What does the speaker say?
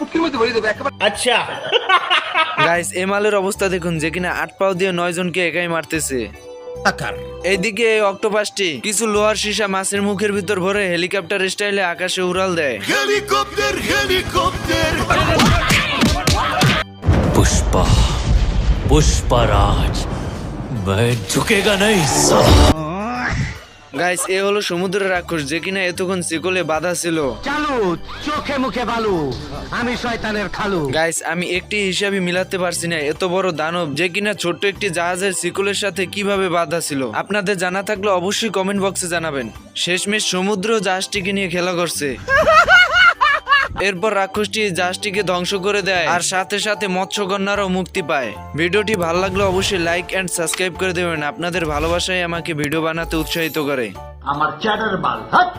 মুখের মধ্যে ভরে দেবে একেবারে গাইস এ মালের অবস্থা দেখুন যে কিনা আট পাও দিয়ে নয় জনকে একাই মারতেছে এইদিকে এই অক্টোপাসটি কিছু লোহার সীসা মাছের মুখের ভিতর ভরে হেলিকপ্টার স্টাইলে আকাশে উড়াল দেয় হেলিকপ্টার হেলিকপ্টার पुष्पा पुष्पराज मैं झुकेगा नहीं साला গাইস এ হলো সমুদ্রের রাক্ষস যে কিনা এতক্ষণ শিকলে বাধা ছিল। চালু চোখে মুখে বালু আমি শয়তানের খালু। গাইস আমি একটি হিসাবে মিলাতে পারছি না এত বড় দানব যে কিনা ছোট্ট একটি জাহাজের শিকলের সাথে কীভাবে বাধা ছিল। আপনাদের জানা থাকলে অবশ্যই কমেন্ট বক্সে জানাবেন। শেষমেশ সমুদ্র জাহাজটিকে নিয়ে খেলা করছে। এরপর রাক্ষসটি জাহাজটিকে ধ্বংস করে দেয়। আর সাথে সাথে মৎস্যকন্যারও মুক্তি পায়। ভিডিওটি ভালো লাগলে অবশ্যই লাইক অ্যান্ড সাবস্ক্রাইব করে দেবেন। আপনাদের ভালোবাসায় আমাকে ভিডিও বানাতে উৎসাহিত করে। আমার হাত